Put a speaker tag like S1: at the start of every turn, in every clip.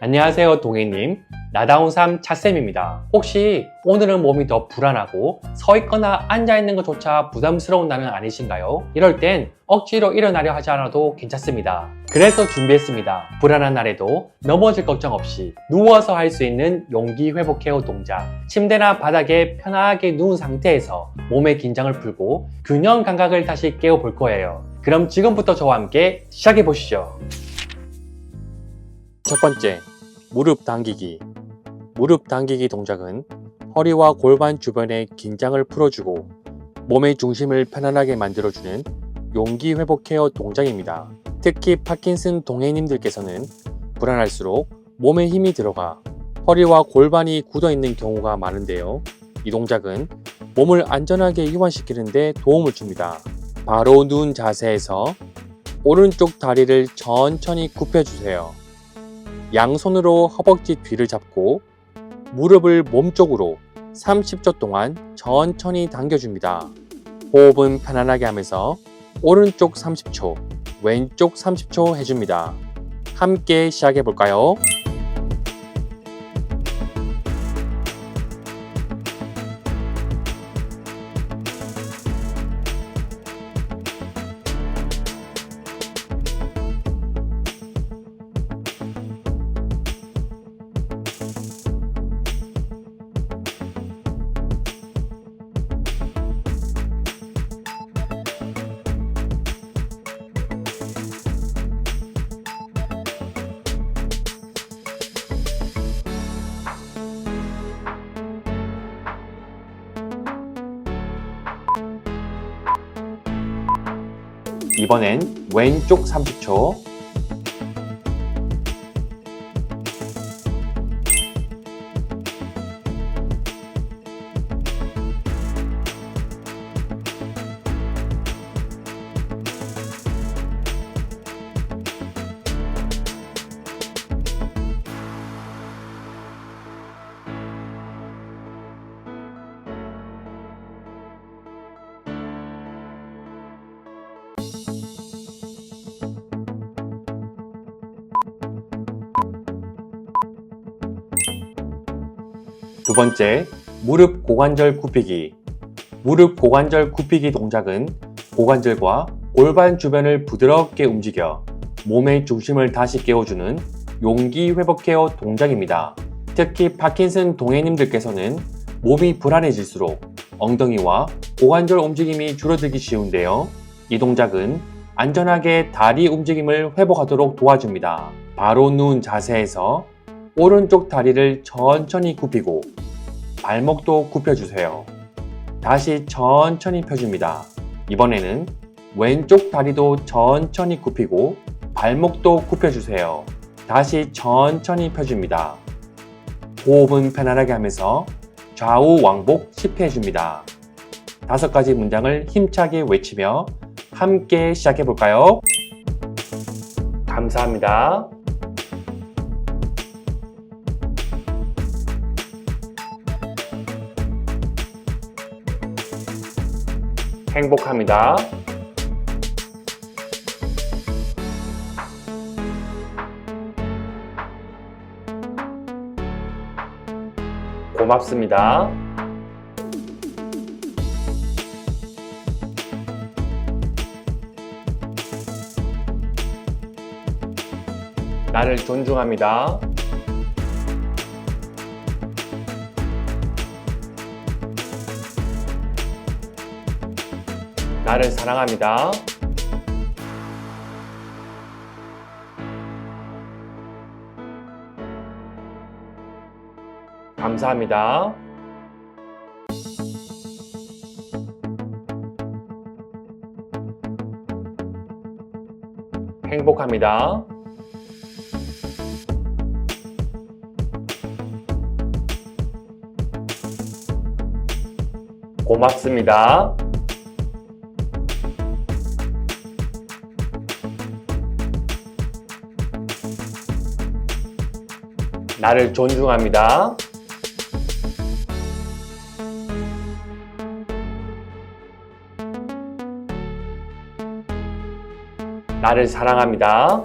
S1: 안녕하세요 동해님. 나다운 삶 차쌤입니다. 혹시 오늘은 몸이 더 불안하고 서 있거나 앉아 있는 것조차 부담스러운 날은 아니신가요? 이럴 땐 억지로 일어나려 하지 않아도 괜찮습니다. 그래서 준비했습니다. 불안한 날에도 넘어질 걱정 없이 누워서 할 수 있는 용기 회복 케어 동작. 침대나 바닥에 편하게 누운 상태에서 몸의 긴장을 풀고 균형 감각을 다시 깨워 볼 거예요. 그럼 지금부터 저와 함께 시작해 보시죠. 첫 번째, 무릎 당기기. 무릎 당기기 동작은 허리와 골반 주변의 긴장을 풀어주고 몸의 중심을 편안하게 만들어주는 용기 회복 케어 동작입니다. 특히 파킨슨 동해님들께서는 불안할수록 몸에 힘이 들어가 허리와 골반이 굳어 있는 경우가 많은데요. 이 동작은 몸을 안전하게 이완시키는 데 도움을 줍니다. 바로 누운 자세에서 오른쪽 다리를 천천히 굽혀주세요. 양손으로 허벅지 뒤를 잡고 무릎을 몸쪽으로 30초 동안 천천히 당겨줍니다. 호흡은 편안하게 하면서 오른쪽 30초, 왼쪽 30초 해줍니다. 함께 시작해 볼까요? 이번엔 왼쪽 30초, 두 번째, 무릎 고관절 굽히기. 무릎 고관절 굽히기 동작은 고관절과 골반 주변을 부드럽게 움직여 몸의 중심을 다시 깨워주는 용기 회복 케어 동작입니다. 특히 파킨슨 동해님들께서는 몸이 불안해질수록 엉덩이와 고관절 움직임이 줄어들기 쉬운데요. 이 동작은 안전하게 다리 움직임을 회복하도록 도와줍니다. 바로 누운 자세에서 오른쪽 다리를 천천히 굽히고 발목도 굽혀주세요. 다시 천천히 펴줍니다. 이번에는 왼쪽 다리도 천천히 굽히고 발목도 굽혀주세요. 다시 천천히 펴줍니다. 호흡은 편안하게 하면서 좌우 왕복 10회 해줍니다. 다섯 가지 문장을 힘차게 외치며 함께 시작해 볼까요? 감사합니다. 행복합니다. 고맙습니다. 나를 존중합니다. 나를 사랑합니다. 감사합니다. 행복합니다. 고맙습니다. 나를 존중합니다. 나를 사랑합니다.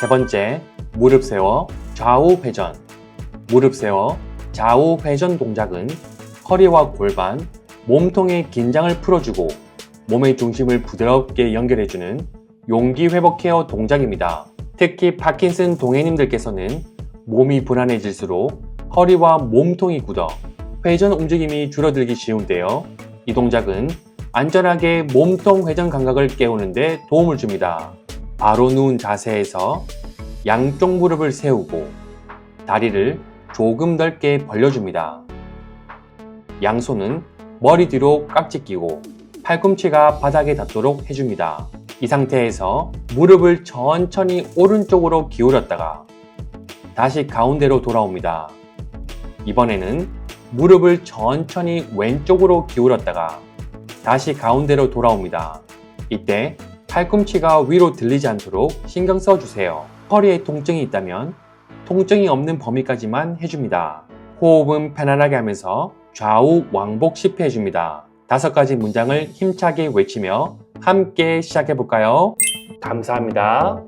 S1: 세 번째, 무릎 세워 좌우 회전. 무릎 세워 좌우 회전 동작은 허리와 골반, 몸통의 긴장을 풀어주고 몸의 중심을 부드럽게 연결해주는 용기 회복 케어 동작입니다. 특히 파킨슨 동해님들께서는 몸이 불안해질수록 허리와 몸통이 굳어 회전 움직임이 줄어들기 쉬운데요. 이 동작은 안전하게 몸통 회전 감각을 깨우는데 도움을 줍니다. 바로 누운 자세에서 양쪽 무릎을 세우고 다리를 조금 넓게 벌려줍니다. 양손은 머리 뒤로 깍지 끼고 팔꿈치가 바닥에 닿도록 해줍니다. 이 상태에서 무릎을 천천히 오른쪽으로 기울였다가 다시 가운데로 돌아옵니다. 이번에는 무릎을 천천히 왼쪽으로 기울였다가 다시 가운데로 돌아옵니다. 이때 팔꿈치가 위로 들리지 않도록 신경 써주세요. 허리에 통증이 있다면 통증이 없는 범위까지만 해줍니다. 호흡은 편안하게 하면서 좌우 왕복 10회 해줍니다. 다섯 가지 문장을 힘차게 외치며 함께 시작해 볼까요? 감사합니다.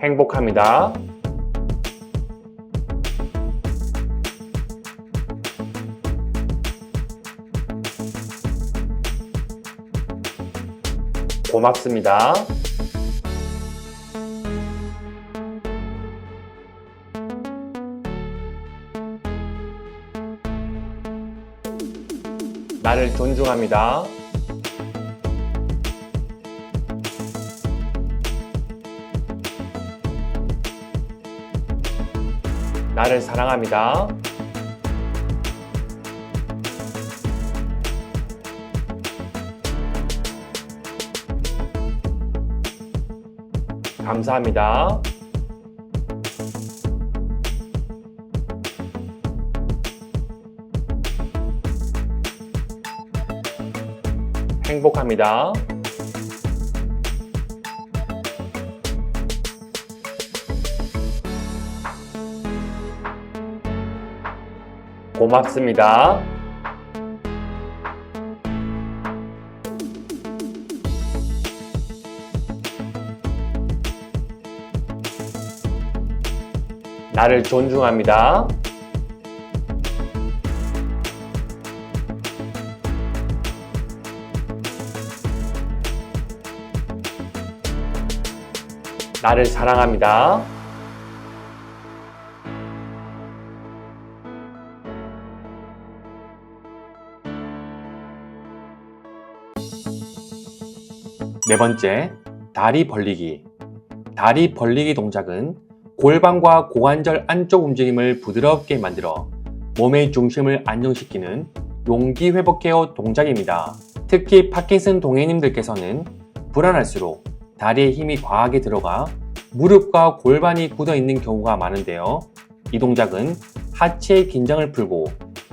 S1: 행복합니다. 고맙습니다. 나를 존중합니다. 나를 사랑합니다. 감사합니다. 행복합니다. 고맙습니다. 나를 존중합니다. 나를 사랑합니다. 네 번째, 다리 벌리기. 다리 벌리기 동작은 골반과 고관절 안쪽 움직임을 부드럽게 만들어 몸의 중심을 안정시키는 용기 회복 케어 동작입니다. 특히 파킨슨 동해님들께서는 불안할수록 다리에 힘이 과하게 들어가 무릎과 골반이 굳어 있는 경우가 많은데요. 이 동작은 하체의 긴장을 풀고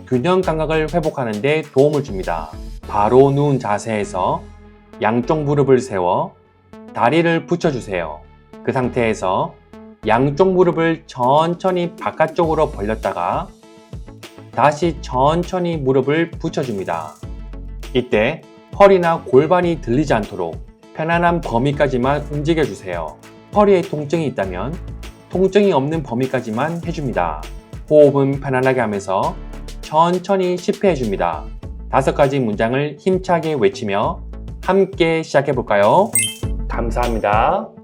S1: 균형 감각을 회복하는 데 도움을 줍니다. 바로 누운 자세에서 양쪽 무릎을 세워 다리를 붙여주세요. 그 상태에서 양쪽 무릎을 천천히 바깥쪽으로 벌렸다가 다시 천천히 무릎을 붙여줍니다. 이때 허리나 골반이 들리지 않도록 편안한 범위까지만 움직여주세요. 허리에 통증이 있다면 통증이 없는 범위까지만 해줍니다. 호흡은 편안하게 하면서 천천히 10회 해줍니다. 다섯 가지 문장을 힘차게 외치며 함께 시작해 볼까요? 감사합니다.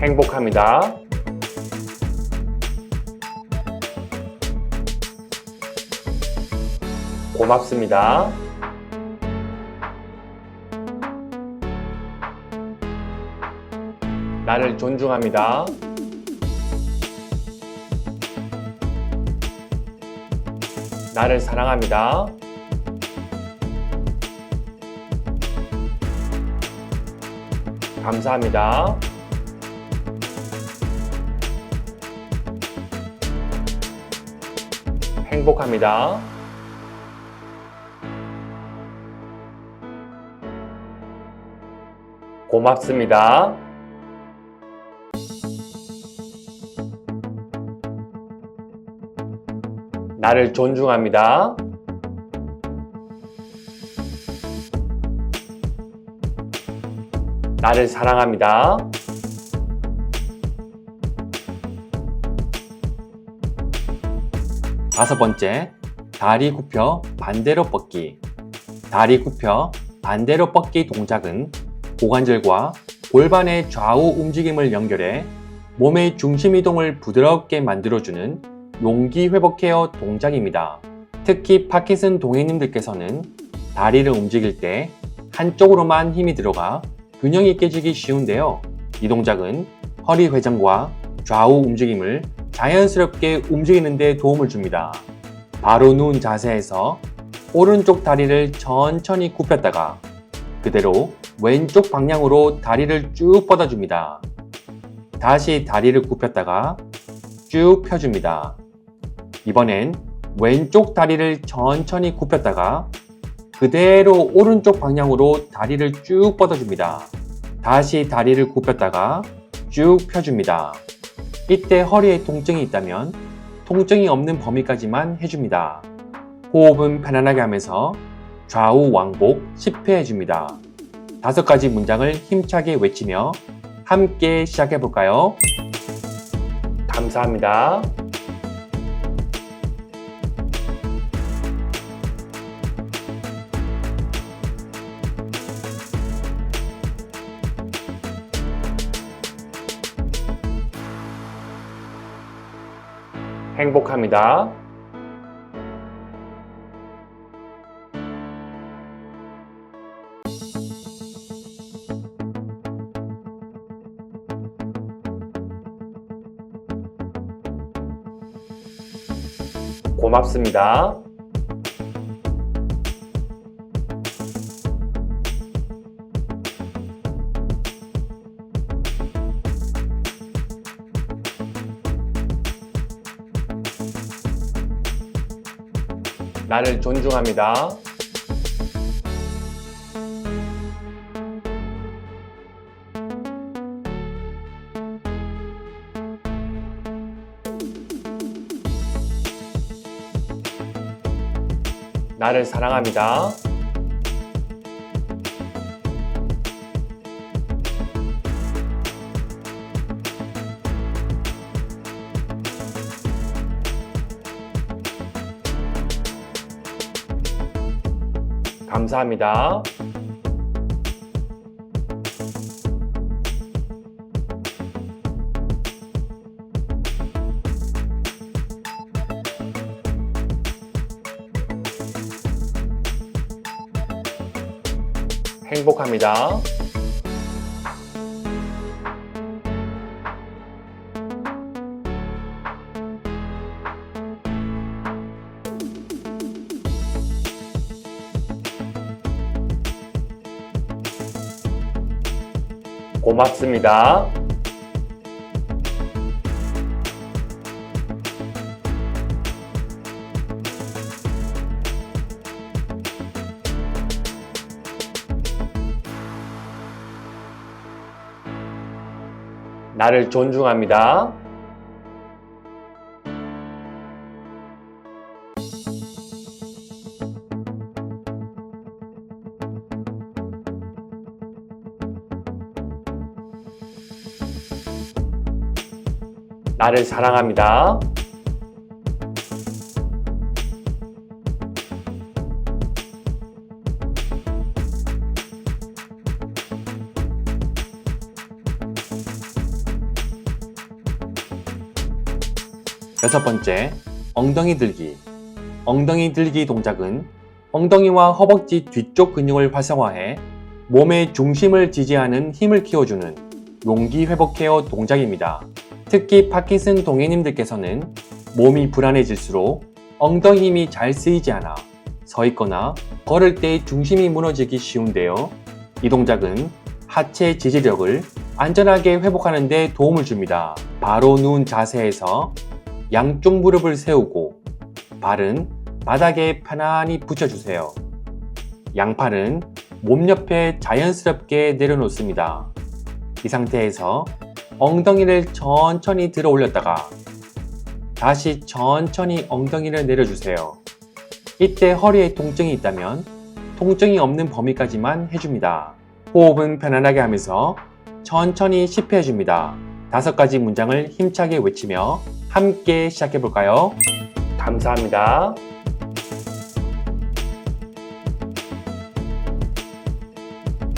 S1: 행복합니다. 고맙습니다. 나를 존중합니다. 나를 사랑합니다. 감사합니다. 행복합니다. 고맙습니다. 나를 존중합니다. 나를 사랑합니다. 다섯 번째, 다리 굽혀 반대로 뻗기. 다리 굽혀 반대로 뻗기 동작은 고관절과 골반의 좌우 움직임을 연결해 몸의 중심 이동을 부드럽게 만들어주는 용기 회복 케어 동작입니다. 특히 파킨슨 동행님들께서는 다리를 움직일 때 한쪽으로만 힘이 들어가 균형이 깨지기 쉬운데요. 이 동작은 허리 회전과 좌우 움직임을 자연스럽게 움직이는 데 도움을 줍니다. 바로 누운 자세에서 오른쪽 다리를 천천히 굽혔다가 그대로 왼쪽 방향으로 다리를 쭉 뻗어줍니다. 다시 다리를 굽혔다가 쭉 펴줍니다. 이번엔 왼쪽 다리를 천천히 굽혔다가 그대로 오른쪽 방향으로 다리를 쭉 뻗어줍니다. 다시 다리를 굽혔다가 쭉 펴줍니다. 이때 허리에 통증이 있다면 통증이 없는 범위까지만 해줍니다. 호흡은 편안하게 하면서 좌우 왕복 10회 해줍니다. 다섯 가지 문장을 힘차게 외치며 함께 시작해 볼까요? 감사합니다. 행복합니다. 고맙습니다. 나를 존중합니다. 나를 사랑합니다. 감사합니다. 행복합니다. 고맙습니다. 나를 존중합니다. 나를 사랑합니다. 여섯 번째, 엉덩이 들기. 엉덩이 들기 동작은 엉덩이와 허벅지 뒤쪽 근육을 활성화해 몸의 중심을 지지하는 힘을 키워주는 용기 회복 케어 동작입니다. 특히 파킨슨 동행님들께서는 몸이 불안해질수록 엉덩이 힘이 잘 쓰이지 않아 서 있거나 걸을 때 중심이 무너지기 쉬운데요. 이 동작은 하체 지지력을 안전하게 회복하는 데 도움을 줍니다. 바로 누운 자세에서 양쪽 무릎을 세우고 발은 바닥에 편안히 붙여주세요. 양팔은 몸 옆에 자연스럽게 내려놓습니다. 이 상태에서 엉덩이를 천천히 들어 올렸다가 다시 천천히 엉덩이를 내려주세요. 이때 허리에 통증이 있다면 통증이 없는 범위까지만 해줍니다. 호흡은 편안하게 하면서 천천히 10회 해줍니다. 다섯 가지 문장을 힘차게 외치며 함께 시작해 볼까요? 감사합니다.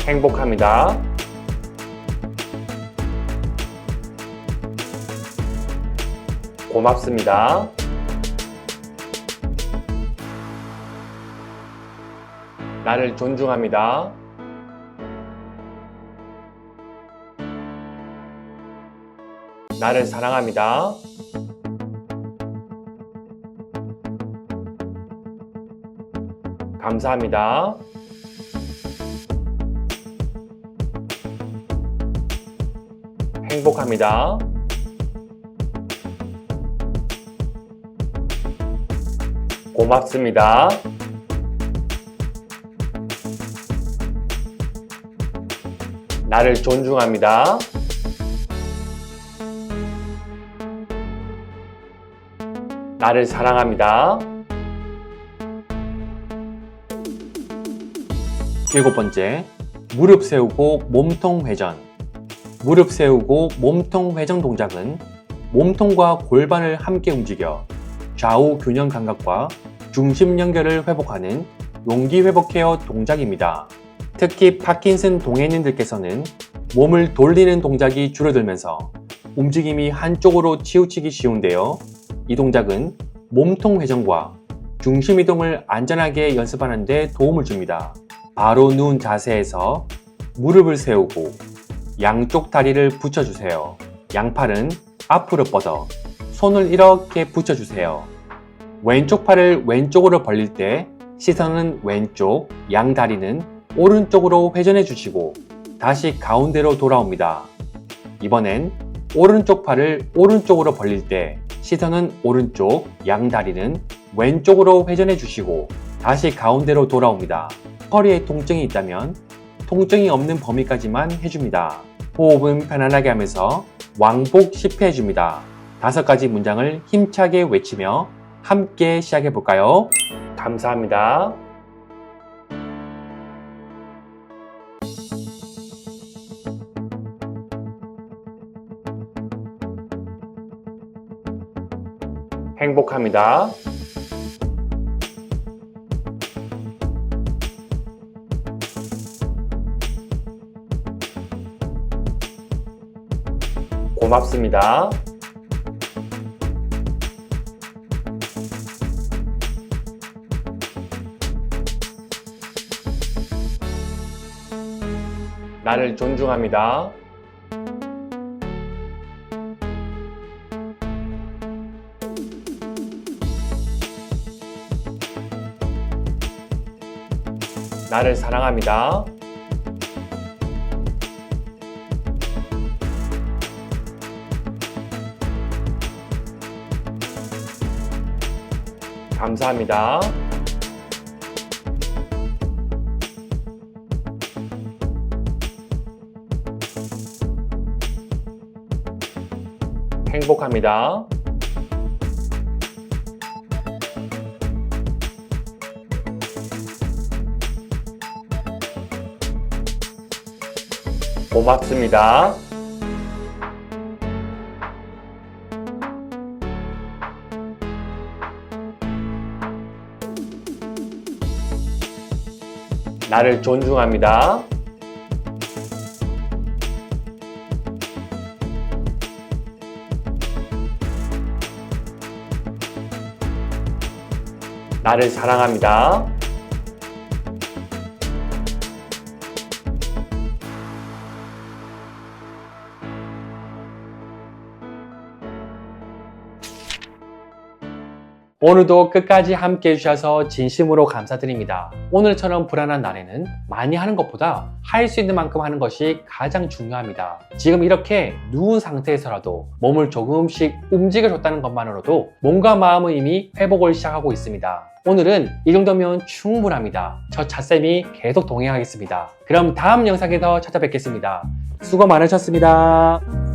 S1: 행복합니다. 고맙습니다. 나를 존중합니다. 나를 사랑합니다. 감사합니다. 행복합니다. 고맙습니다. 나를 존중합니다. 나를 사랑합니다. 일곱 번째, 무릎 세우고 몸통 회전. 무릎 세우고 몸통 회전 동작은 몸통과 골반을 함께 움직여 좌우 균형 감각과 중심 연결을 회복하는 용기 회복 케어 동작입니다. 특히 파킨슨 동행인들께서는 몸을 돌리는 동작이 줄어들면서 움직임이 한쪽으로 치우치기 쉬운데요. 이 동작은 몸통 회전과 중심 이동을 안전하게 연습하는 데 도움을 줍니다. 바로 누운 자세에서 무릎을 세우고 양쪽 다리를 붙여주세요. 양팔은 앞으로 뻗어 손을 이렇게 붙여주세요. 왼쪽 팔을 왼쪽으로 벌릴 때 시선은 왼쪽, 양 다리는 오른쪽으로 회전해 주시고 다시 가운데로 돌아옵니다. 이번엔 오른쪽 팔을 오른쪽으로 벌릴 때 시선은 오른쪽, 양 다리는 왼쪽으로 회전해 주시고 다시 가운데로 돌아옵니다. 허리에 통증이 있다면 통증이 없는 범위까지만 해줍니다. 호흡은 편안하게 하면서 왕복 10회 해줍니다. 다섯 가지 문장을 힘차게 외치며 함께 시작해 볼까요? 감사합니다. 행복합니다. 고맙습니다. 나를 존중합니다. 나를 사랑합니다. 감사합니다. 행복합니다. 고맙습니다. 나를 존중합니다. 나를 사랑합니다. 오늘도 끝까지 함께 해주셔서 진심으로 감사드립니다. 오늘처럼 불안한 날에는 많이 하는 것보다 할 수 있는 만큼 하는 것이 가장 중요합니다. 지금 이렇게 누운 상태에서라도 몸을 조금씩 움직여줬다는 것만으로도 몸과 마음은 이미 회복을 시작하고 있습니다. 오늘은 이 정도면 충분합니다. 저 차쌤이 계속 동행하겠습니다. 그럼 다음 영상에서 찾아뵙겠습니다. 수고 많으셨습니다.